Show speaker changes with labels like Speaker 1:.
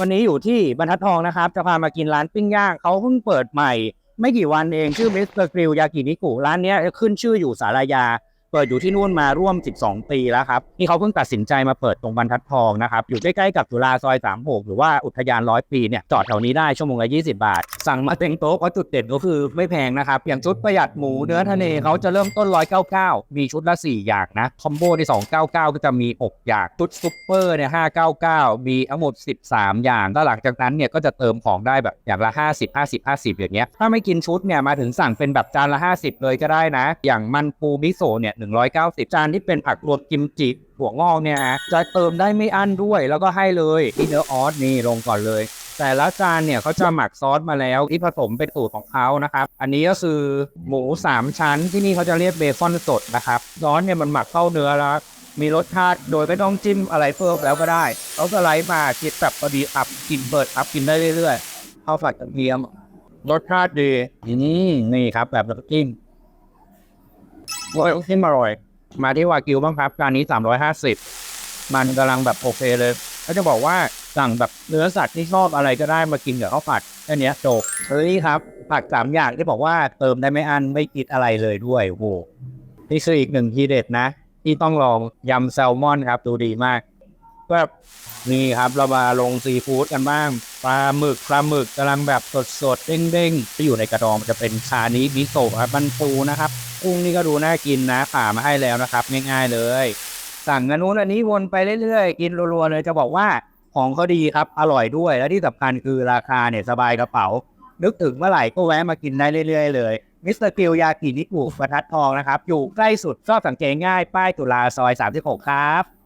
Speaker 1: วันนี้อยู่ที่บรรทัดทองนะครับ จะพามากินร้านปิ้งย่างเขาเพิ่งเปิดใหม่ ไม่กี่วันเองชื่อมิสเตอร์กริลยากินิกุร้านเนี้ยขึ้นชื่ออยู่สารายา เปิดอยู่ที่นู่นมาร่วม 12 ปีแล้วครับนี่เขาเพิ่งตัดสินใจมาเปิดตรงบรรทัดทองนะครับ อยู่ใกล้ๆกับจุฬาซอย 36 หรือว่าอุทยานร้อยปีเนี่ยจอดแถวนี้ได้ชั่วโมงละ 20 บาท สั่งมาเต็งโต๊ะเพราะจุดเด่นก็คือไม่แพงนะครับ อย่างชุดประหยัดหมูเนื้อทะเลเขาจะเริ่มต้น 199 มีชุดละ 4 อย่างนะ คอมโบใน299 ก็จะมี 6 อย่าง ชุดซุปเปอร์เนี่ย599 มีทั้งหมด 13 อย่างแล้วหลังจากนั้นเนี่ยก็จะเติมของได้แบบอย่างละ 50 50 50 อย่างเงี้ยถ้าไม่กินชุดเนี่ยมาถึงสั่งเป็นแบบจานละ 50 เลยก็ได้นะ อย่างมันปูมิโซเนี่ย190 จานที่เป็นผักรวมกิมจิหัวงอกเนี่ยฮะจะเติมได้ไม่อั้นด้วย แล้วก็ให้เลยที่เนื้อออสนี่ลงก่อนเลย แต่ละจานเนี่ยเขาจะหมักซอสมาแล้วที่ผสมเป็นสูตรของเขานะครับ อันนี้ก็คือหมู 3 ชั้นที่นี่เขาจะเรียกเบคอนสดนะครับซอสเนี่ยมันหมักเข้าเนื้อแล้วมีรสชาติโดยไม่ต้องจิ้มอะไรเพิ่มแล้วก็ได้เขาสไลด์มาคิดแบบพอดีอับกินเปิดอับกินได้เรื่อยๆข้าวผัดกระเทียมรสชาติดีนี่นี่ครับแบบน้ำจิ้ม โอ้ยน้ำจิ้มอร่อย มาที่วากิวบ้างครับจานนี้ 350 มันกำลังแบบโอเคเลยก็จะบอกว่าสั่งแบบเนื้อสัตว์ที่ชอบอะไรก็ได้มากินกับข้าวผัดแค่นี้จบเฮ้ยครับผักสามอย่างที่บอกว่าเติมได้ไม่อันไม่คิดอะไรเลยด้วยโอ้นี่คืออีกหนึ่งทีเด็ดนะ ที่ต้องลองยำแซลมอนครับดูดีมากแบบนี่ครับเรามาลงซีฟู้ดกันบ้างปลาหมึกปลาหมึกกำลังแบบสดสดๆเด้งๆที่อยู่ในกระดองจะเป็นคานิมิโซะครับมันปูนะครับ กุ้งนี่ก็ดูน่ากินนะผ่ามาให้แล้วนะครับ ง่ายๆเลย สั่งอันนู้นอันนี้วนไปเรื่อยๆ กินรัวๆเลยจะบอกว่าของเขาดีครับอร่อยด้วยและที่สำคัญคือราคาเนี่ยสบายกระเป๋า นึกถึงเมื่อไหร่ก็แวะมากินได้เรื่อยๆเลยมิสเตอร์กิลยากินิกุประทัดทองนะครับ อยู่ใกล้สุดก็สังเกตง่าย ป้ายตุลาซอย 36 ครับ